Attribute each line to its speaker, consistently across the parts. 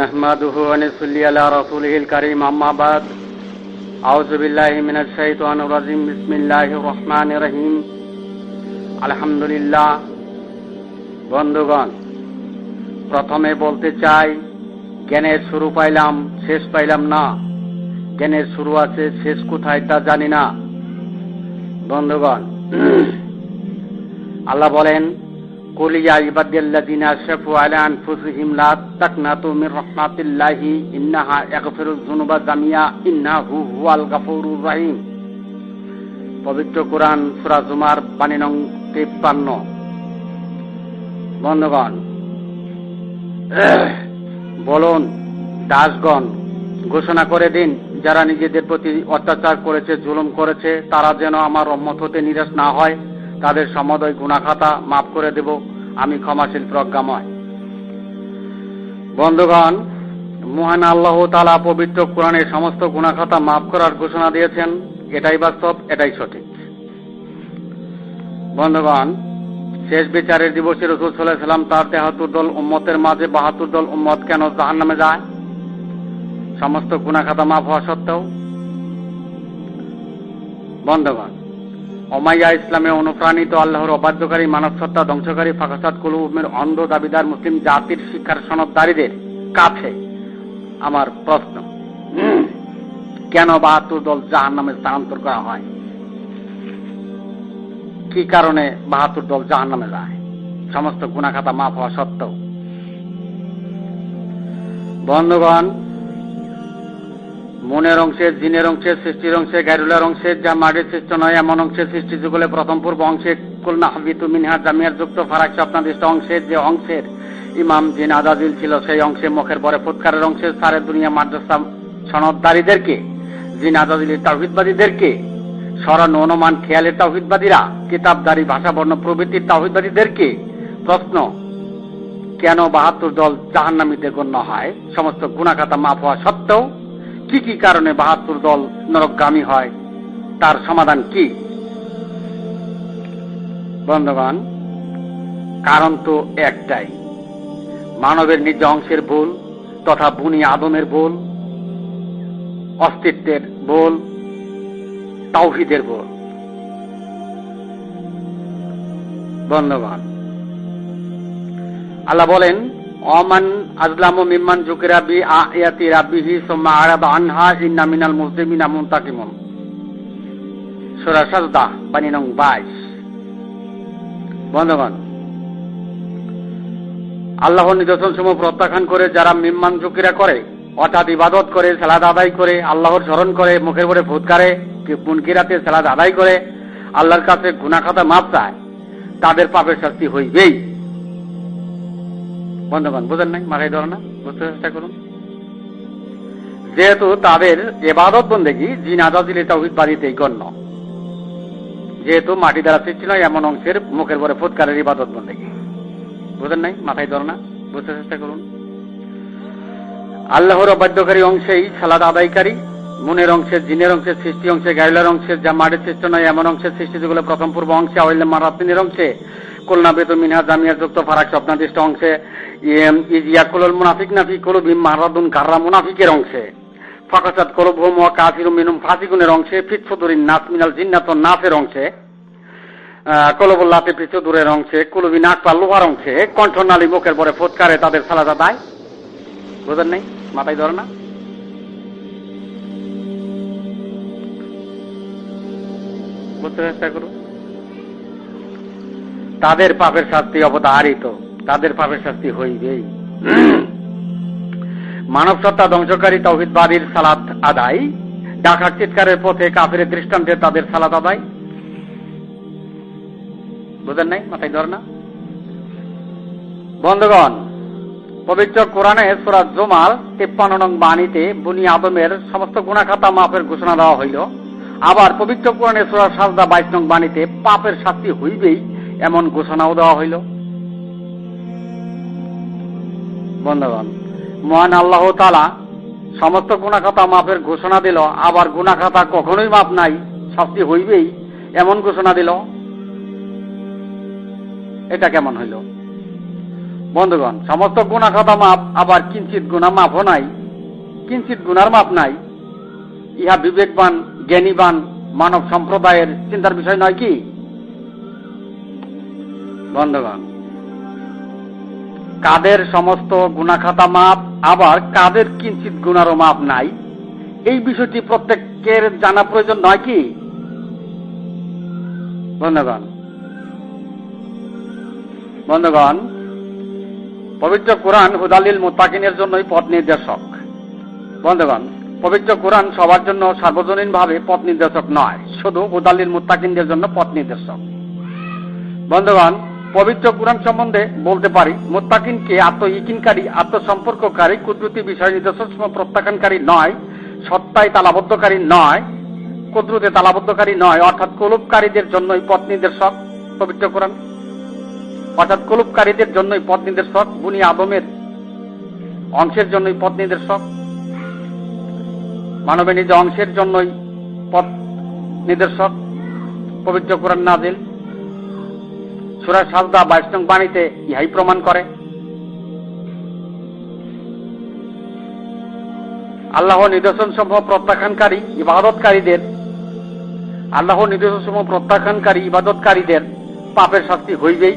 Speaker 1: نحمده ونصلي على رسوله الكريم أما بعد أعوذ بالله من الشيطان الرجيم بسم الله الرحمن الرحيم الحمد لله বন্ধুগণ প্রথমে বলতে চাই জ্ঞানের শুরু পাইলাম শেষ পাইলাম না জ্ঞানের শুরু আছে শেষ কোথায় তা জানি না বন্ধুগণ আল্লাহ বলেন কুলিয়া ইবাদিয়াল্লাযিনা আশরাফু আলা আনফুসিহিম লা তাকনাতু মির রাহমাতিল্লাহি ইন্নাহা ইয়াগফিরুয যুনুবা জামিয়া ইন্নাহু হুয়াল গাফুরুর রহিম পবিত্র কোরআন সূরা জুমার বাণী নং 53 বন্ধুগণ, বলুন, দাসগণ, ঘোষণা করে দিন, যারা নিজেদের প্রতি অত্যাচার করেছে, জুলুম করেছে, তারা যেন আমার রহমত হতে নিরাশ না হয়, তাদের সমদয় গুণাখাতা মাফ করে দেব। আমি ক্ষমাশীল প্রজ্ঞাময়। বন্ধুগণ, মহান আল্লাহ তালা পবিত্র কোরআনের সমস্ত গুণাখাতা মাফ করার ঘোষণা দিয়েছেন। এটাই বাস্তব, এটাই সঠিক। বন্ধুগণ, শেষ বিচারের দিবসে রসুল সাল্লাহ সাল্লাম তার তেহাত্তর দল উম্মতের মাঝে বাহাত্তর দল উম্মত কেন জাহান নামে যায়? সমস্ত গুণাখাতা মাফ হওয়া সত্ত্বেও। বন্ধগণ অমাইয়া ইসলামে অনুপ্রাণিত আল্লাহর অবাধ্যকারী মানব সত্তা ধ্বংসকারী ফাঁকাসাদ কুলুমের অন্ধ দাবিদার মুসলিম জাতির শিক্ষার সনদদারীদের কাছে আমার প্রশ্ন। কেন বাহাত্তর দল জাহান নামে স্থানান্তর করা হয়? কি কারণে বাহাত্তর দল জাহান নামে যায়? সমস্ত গুণাখাতা মাফ হওয়া সত্ত্বেও। বন্ধুগণ মনের অংশে, জিনের অংশে, সৃষ্টির অংশে, গাইরুলার অংশে, যা মাটির সৃষ্ট নয়, এমন অংশে সৃষ্টি যুগলে প্রথম পূর্ব অংশে কুলনা হাবিতু মিনহার জামিয়ার যুক্ত ফারাক স্বপ্নাদিষ্ট অংশের যে অংশের ইমাম জিন আদাজিল ছিল, সেই অংশে মুখের পরে ফুৎকারের অংশে সারে দুনিয়া মাদ্রাসা সনদদারীদেরকে জিন আদাজিলের তাহিদবাদীদেরকে স্মরণ অনুমান খেয়ালের তাহিদবাদীরা কিতাবদারি ভাষা বর্ণ প্রভৃতির তাহিদবাদীদেরকে প্রশ্ন, কেন বাহাত্তর দল জাহান্নামীতে গণ্য হয়? সমস্ত গুণাখাতা মাফ হওয়া সত্ত্বেও কি কি কারণে বাহাত্তর দল নরকগামী হয়? তার সমাধান কি? বন্ধুগণ, কারণ তো একটাই। মানবের নিজ অংশের ভুল তথা বুনি আদমের ভুল, অস্তিত্বের ভুল, তাওহিদের ভুল। বন্ধুগণ, আল্লাহ বলেন অমান আয়াতি আরাদা আনহা নং 22 বন্ধুগণ, আল্লাহর নিদর্শন সমূহ প্রত্যাখ্যান করে যারা মিম্মান জুকিরা করে, অর্থাৎ ইবাদত করে সালাদ আদায় করে, আল্লাহর স্মরণ করে, মুখের পরে ফুৎকারে মুনকিরাতে সালাদ আদায় করে, আল্লাহর কাছে গুনাখাতা মাপ চায়, তাদের পাপের শাস্তি হইবেই। বন্ধুগণ, বুঝেন নাই? মাথায় ধরো না? বুঝতে চেষ্টা করুন। যেহেতু তাদের এবাদত বন্দেগি, জিন আদাজিলে তৌহিদবাদীতেই গণ্য। যেহেতু মাটি দ্বারা সৃষ্টি নয়, এমন অংশের মুখের পরে ফুৎকারের ইবাদত বন্দেগি। বুঝেন নাই? মাথায় ধরো না? বুঝতে চেষ্টা করুন। আল্লাহর অবাধ্যকারী অংশেই সালাদ আদায়কারী, মনের অংশের, জিনের অংশের সৃষ্টি অংশে গাইলার অংশের, যা মাটির সৃষ্টি নয়, এমন অংশের সৃষ্টি যেগুলো প্রথম পূর্ব অংশে আওয়াইলে মারাতিনের অংশে, কুলনা বেতন মিনহা জামিয়া যুক্ত ফারাক স্বপ্নাদিষ্ট অংশে ইজিয়া কুলল মুনাফিক নাফি কলবি মারাদুন কাররা মুনাফিকের অংশে। ফাকাসাত কলব হোম কাফির মিনুম ফাসিকুনের অংশে ফিৎফুদুরিন নাস মিনাল জিন্নাত নাফের অংশে কলবুল্লাতে পিছুদুরের অংশে, কুলবি নাক পা লোহার অংশে, কণ্ঠনালী মুখের পরে ফুৎকারে তাদের সালাদা দায়। বুঝেন নেই? মাথায় ধরে না? বুঝতে চেষ্টা করুন। তাদের পাপের শাস্তি অবতারিত তাদের পাপের শাস্তি হইবেই। মানব সত্তা ধ্বংসকারী তৌহিদবাদীর সালাত আদায় ডাকার চিৎকারের পথে কাফের দৃষ্টান্তে তাদের সালাত আদায়। বুঝেন নাই? মাথায় ধর না? বন্ধুগণ, পবিত্র কোরআনে সুরাত জোমাল তিপ্পান্ন নং বাণীতে বুনি আদমের সমস্ত গুণাখাতা মাপের ঘোষণা দেওয়া হইল। আবার পবিত্র কোরআনে সুরাত সাজদা বাইশ নং বাণীতে পাপের শাস্তি হইবেই এমন ঘোষণাও দেওয়া হইল। বন্ধুগণ, মহান আল্লাহ তালা সমস্ত গুণাখাতা মাপের ঘোষণা দিল, আবার গুণাখাতা কখনোই মাপ নাই, শাস্তি হইবেই, এমন ঘোষণা দিল। এটা কেমন হইল? বন্ধুগণ, সমস্ত গুণা খাতা মাপ আবার কিঞ্চিত গুণা মাপও নাই, কিঞ্চিত গুণার মাপ নাই। ইহা বিবেকবান, জ্ঞানীবান, মানব সম্প্রদায়ের চিন্তার বিষয় নয় কি? বন্ধুগণ কাদের সমস্ত গুণাখাতা মাপ, আবার কাদের কিঞ্চিত গুণারও মাপ নাই? এই বিষয়টি প্রত্যেকের জানা প্রয়োজন, নয় কি? বন্ধুগণ বন্ধুগণ, পবিত্র কোরআন হুদালিল মুতাকিনের জন্যই পথ নির্দেশক। বন্ধুগণ, পবিত্র কোরআন সবার জন্য সার্বজনীনভাবে পথ নির্দেশক নয়, শুধু হুদালিল মুতাকিনদের জন্য পথ নির্দেশক। বন্ধুগণ পবিত্র কোরআন সম্বন্ধে বলতে পারি, মোত্তাকিনকে আত্ম ইকিনকারী, আত্মসম্পর্ককারী, কুদরতি বিষয় নির্দেশক প্রত্যাখ্যানকারী নয়, সত্তায় তালাবদ্ধকারী নয়, কুদরতে তালাবদ্ধকারী নয়, অর্থাৎ কলুপকারীদের জন্যই পথ নির্দেশক, পবিত্র কোরআন। অর্থাৎ কলুপকারীদের জন্যই পথ নির্দেশক, বুনি আদমের অংশের জন্যই পথ নির্দেশক, মানবের নিজ অংশের জন্যই পথ নির্দেশক, পবিত্র কোরআন নাজিল সুরা সাজদা বাইশ নং বাণীতে ইহাই প্রমাণ করে। আল্লাহ নিদর্শন সমূহ প্রত্যাখ্যানকারী ইবাদতকারীদের, আল্লাহ নিদর্শন সমূহ প্রত্যাখ্যানকারী ইবাদতকারীদের পাপের শাস্তি হইবেই,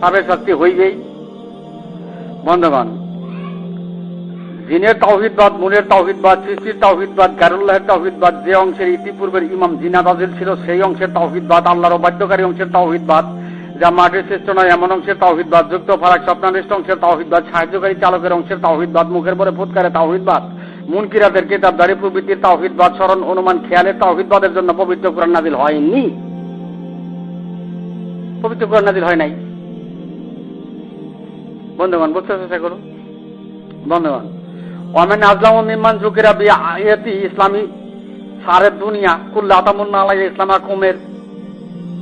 Speaker 1: পাপের শাস্তি হইবেই। বন্ধুগণ, জিনের তাওহিদবাদ, মুনের তাওহিদবাদ, সৃষ্টির তাওহিদবাদ গারুল্লাহের তাওহিদবাদ, যে অংশের ইতিপূর্বের ইমাম জিনা দাজিল ছিল, সেই অংশের তাওহিদবাদ, আল্লাহর অবাধ্যকারী অংশের তাওহিদবাদ যা মাটির শ্রেষ্ঠ নয়, এমন অংশের তাওহিদবাদ যুক্ত ফারাক স্বপ্নানিষ্ঠ অংশের তাওহিদবাদ সাহায্যকারী চালকের অংশের তাওহিদবাদ মুখের পরে ফুৎকারে তাওহিদবাদ মুনকিরাতের কিতাবদারি প্রবৃত্তির তাওহিদবাদ স্মরণ, অনুমান, খেয়ালের তাওহিদবাদের জন্য পবিত্র কোরআন নাজিল হয়নি। পবিত্র কোরআন নাজিল হয় নাই। বন্ধুগণ, বুঝতে চেষ্টা করুন। বন্ধুগণ ওমেন আজলাম মিম্মান জুকিরা বি ইসলামী সারে দুনিয়া, কুল্লা আতামুন্না আলাই ইসলামা কুমের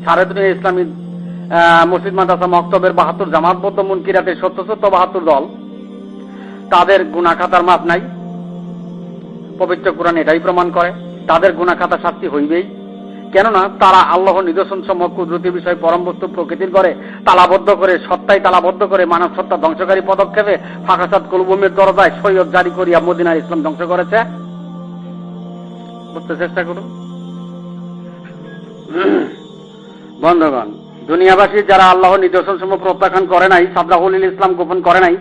Speaker 1: সারে দুনিয়া ইসলামী মসজিদ, মাদ্রাসা, মক্তবের বাহাত্তর জামাতবদ্ধ মুনকিরাতের সত্য সত্য বাহাত্তর দল, তাদের গুণাখাতার মাপ নাই। পবিত্র কোরআন এটাই প্রমাণ করে, তাদের গুণাখাতা শাস্তি হইবেই। কেননা, তারা আল্লাহ নিদর্শন সমূহ কুদরতি বিষয় পরম বস্তু প্রকৃতির করে তালাবদ্ধ করে, সত্তায় তালাবদ্ধ করে, মানব সত্তা ধ্বংসকারী পদক্ষেপে ফাঁকাসাদ কুলবুমের দরজায় সৈয়দ জারি করিয়া মদিনার ইসলাম ধ্বংস করেছে। বুঝতে চেষ্টা করুন। বন্ধগণ দুনিয়াবাসী যারা আল্লাহ নিদর্শন সমূহ প্রত্যাখ্যান করে নাই সাবরাহুল ইসলাম গোপন করে নাই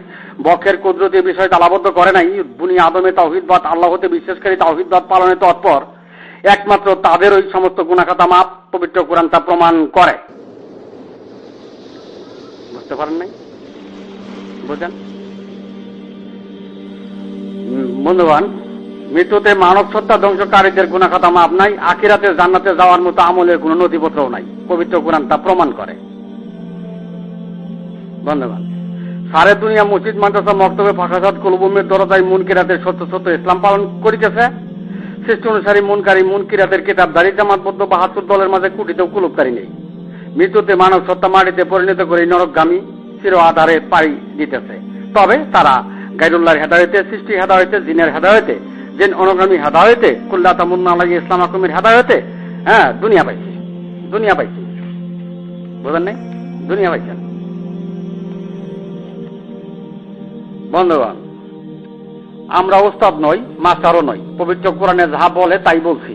Speaker 1: বক্ষের কুদরতি বিষয় তালাবদ্ধ করে নাই, বুনি আদমে তাহিদবাদ আল্লাহতে বিশ্বাসকারী তাহিদবাদ পালনে তৎপর, একমাত্র তাদের ওই সমস্ত গুণাখাতা মাপ পবিত্র কোরআন তা প্রমাণ করে। বুঝতে পারেন নাই? বুঝেন? বন্ধুবান মৃত্যুতে মানব সত্তা ধ্বংসকারীদের গুণাখাতা মাপ নাই। আখিরাতে জান্নাতে যাওয়ার মতো আমলের কোনো নথিপত্রও নাই। পবিত্র কোরআন তা প্রমাণ করে। বন্ধুবান সারে দুনিয়া মসজিদ মাদ্রাসা মক্তবে ফাঁকাসাদ কুলবুমের দরজায় মুনকিরাতে সত্য সত্য ইসলাম পালন করিতেছে। সৃষ্টি অনুসারী মুনকারী মুনকিরাতের কিতাব দাড়ি জামাতবদ্ধ বাহাত্তর দলের মাঝে কুটিতেও কুলুপকারী নেই। মৃত্যুতে মানব সত্তা মাটিতে পরিণত করে নরকগামী চির আধারে পাড়ি দিতেছে। তবে তারা গাইরুল্লাহর হেদায়তে সৃষ্টি হেদায়তে, জিনের হেদায়তে জিন অনুগামী হেদায়তে, কুল্লা তামুন্না আলাই ইসলাম আকুমের হেদায়তে হ্যাঁ দুনিয়া পাইছে। দুনিয়া পাইছে। বুঝলেন নাই? দুনিয়া পাইছেন বন্ধুগণ, আমরা ওস্তাদ নই, মাস্টারও নই। পবিত্র কোরআনে যা বলে তাই বলছি।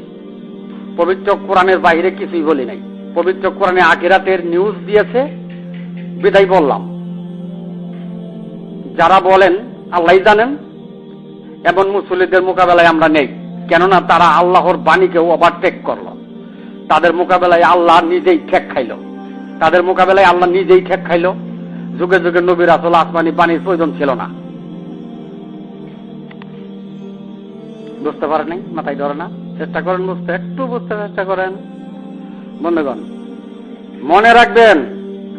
Speaker 1: পবিত্র কোরআনের বাইরে কিছুই বলি নাই। পবিত্র কোরআনে আখিরাতের নিউজ দিয়েছে, বিদায় বললাম। যারা বলেন আল্লাহ জানেন এমন মুসলিদের মোকাবেলায় আমরা নেই। কেননা তারা আল্লাহর বাণীকে ওভারটেক করল। তাদের মোকাবেলায় আল্লাহ নিজেই ঠেক খাইল। তাদের মোকাবেলায় আল্লাহ নিজেই ঠেক খাইল। যুগে যুগে নবীর আসল আসমানি পানির প্রয়োজন ছিল না। বুঝতে পারেন মাথায় ধরে না? চেষ্টা করেন বুঝতে? একটু বুঝতে চেষ্টা করেন। বন্ধুগণ, মনে রাখবেন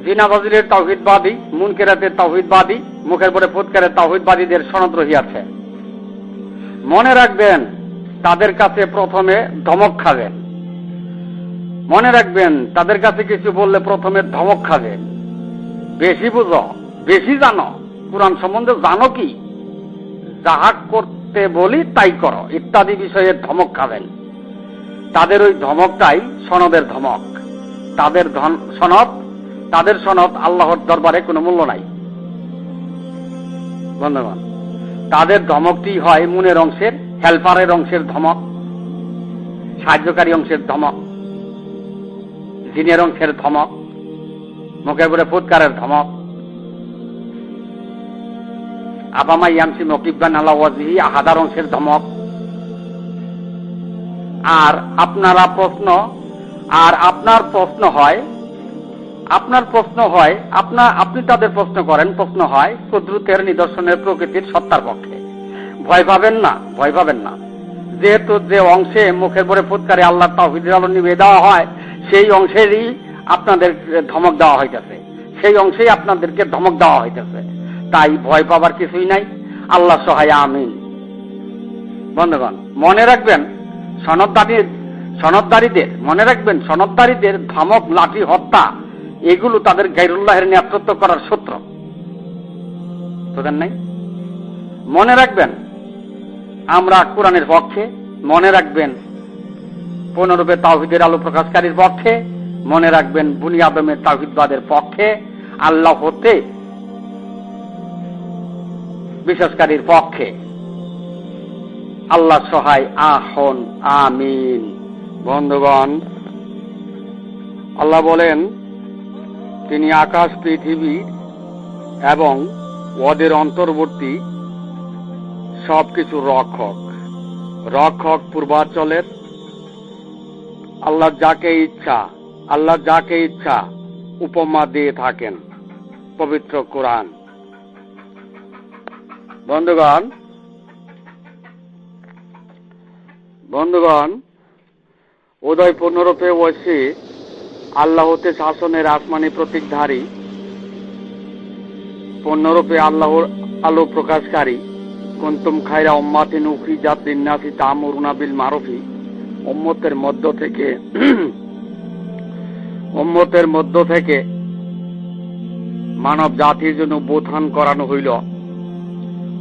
Speaker 1: জিনা বাজিরের তাহিদবাদী, মুনকেরাতের তাহিদবাদী, মুখের পরে ফুৎকারের তাহিদবাদীদের সনদ রহিয়াছে। মনে রাখবেন, তাদের কাছে প্রথমে ধমক খাবেন। মনে রাখবেন, তাদের কাছে কিছু বললে প্রথমে ধমক খাবেন বেশি বুঝো, বেশি জানো। কোরআন সম্বন্ধে জানো কি? যাহা করতে বলি তাই করো, ইত্যাদি বিষয়ে ধমক খাবেন। তাদের ওই ধমকটাই সনদের ধমক। তাদের সনদ তাদের সনদ আল্লাহর দরবারে কোনো মূল্য নাই। বন্ধুগণ তাদের ধমকটি হয় মনের অংশের হেল্পারের অংশের ধমক, সাহায্যকারী অংশের ধমক, জিনের অংশের ধমক মুখে করে ফুৎকারের ধমক। আবামা ইয়ামসি মকিবান আল্লাহ ওয়াজিহি আহাদার অংশের ধমক। আর আপনারা প্রশ্ন, আর আপনার প্রশ্ন হয় আপনার প্রশ্ন হয় আপনার আপনি তাদের প্রশ্ন করেন, প্রশ্ন হয় কুদরতের নিদর্শনের প্রকৃতির সত্তার পক্ষে। ভয় পাবেন না, ভয় পাবেন না। যেহেতু যে অংশে মুখের পরে ফুৎকারে আল্লাহ তাহিদের আলো নিবে দেওয়া হয়, সেই অংশেরই আপনাদের ধমক দেওয়া হইতেছে। সেই অংশেই আপনাদেরকে ধমক দেওয়া হইতেছে। তাই ভয় পাবার কিছুই নাই। আল্লাহ সহায়, আমিন। বন্ধুগণ, মনে রাখবেন, সনদদারির, সনদদারিদের, মনে রাখবেন, সনদদারিদের ধমক, লাঠি, হত্যা এগুলো তাদের গাইরুল্লাহের নেতৃত্ব করার সূত্র। নাই? মনে রাখবেন, আমরা কোরআনের পক্ষে, মনে রাখবেন পূর্ণরূপে তাওহিদের আলো প্রকাশকারীর পক্ষে, মনে রাখবেন বুনি আদমের তাওহিদবাদের পক্ষে, আল্লাহ হতে বিশ্বাসকারীর পক্ষে। আল্লাহ সহায়, আহন, আমিন। বন্ধুগণ, আল্লাহ বলেন তিনি আকাশ, পৃথিবী এবং ওদের অন্তর্বর্তী সবকিছু রক্ষক। রক্ষক পূর্বাঞ্চলের আল্লাহ যাকে ইচ্ছা, আল্লাহ যাকে ইচ্ছা উপমা দিয়ে থাকেন। পবিত্র কোরআন। বন্ধুগণ বন্ধুগণ উদয় পূর্ণরূপে বসে আল্লাহ হতে শাসনের আসমানি প্রতীকধারী। পণ্যরূপে আল্লাহর আলো প্রকাশকারী। কুন্তুম খাইরা উম্মাতিন উখি জাত দিন্নাসি তামরুনা বিল মারুফি উম্মতের মধ্য থেকে উম্মতের মধ্য থেকে মানব জাতির জন্য বোধান করানো হইল।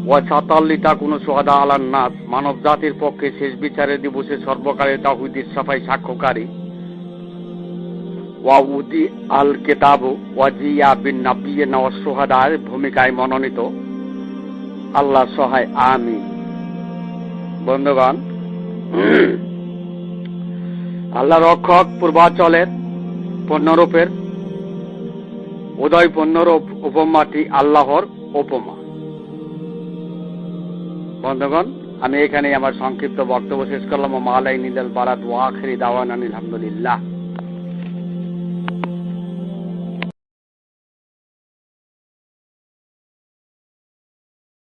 Speaker 1: ওয়া সাতাল্লিতা কোন সোহাদা আলান নাস মানব জাতির পক্ষে শেষ বিচারের দিবসে সর্বকালে তাহুদির সাফাই সাক্ষ্যকারী। ওয়া উদি আল কেতাব ওয়া জিয়া বিন নাবিয়ে নওয়া সোহাদার ভূমিকায় মনোনীত। আল্লাহ সহায় আমি বন্ধুগণ, আল্লাহ রক্ষক পূর্বাচলের পণ্যরূপের উদয় পণ্যরূপ উপমাটি আল্লাহর উপমা। বন্ধুগণ, আমি এখানে আমার সংক্ষিপ্ত বক্তব্য শেষ করলাম। মালাই নিদাল বারাত ওয়াখরি দাওয়ান আলহামদুলিল্লাহ।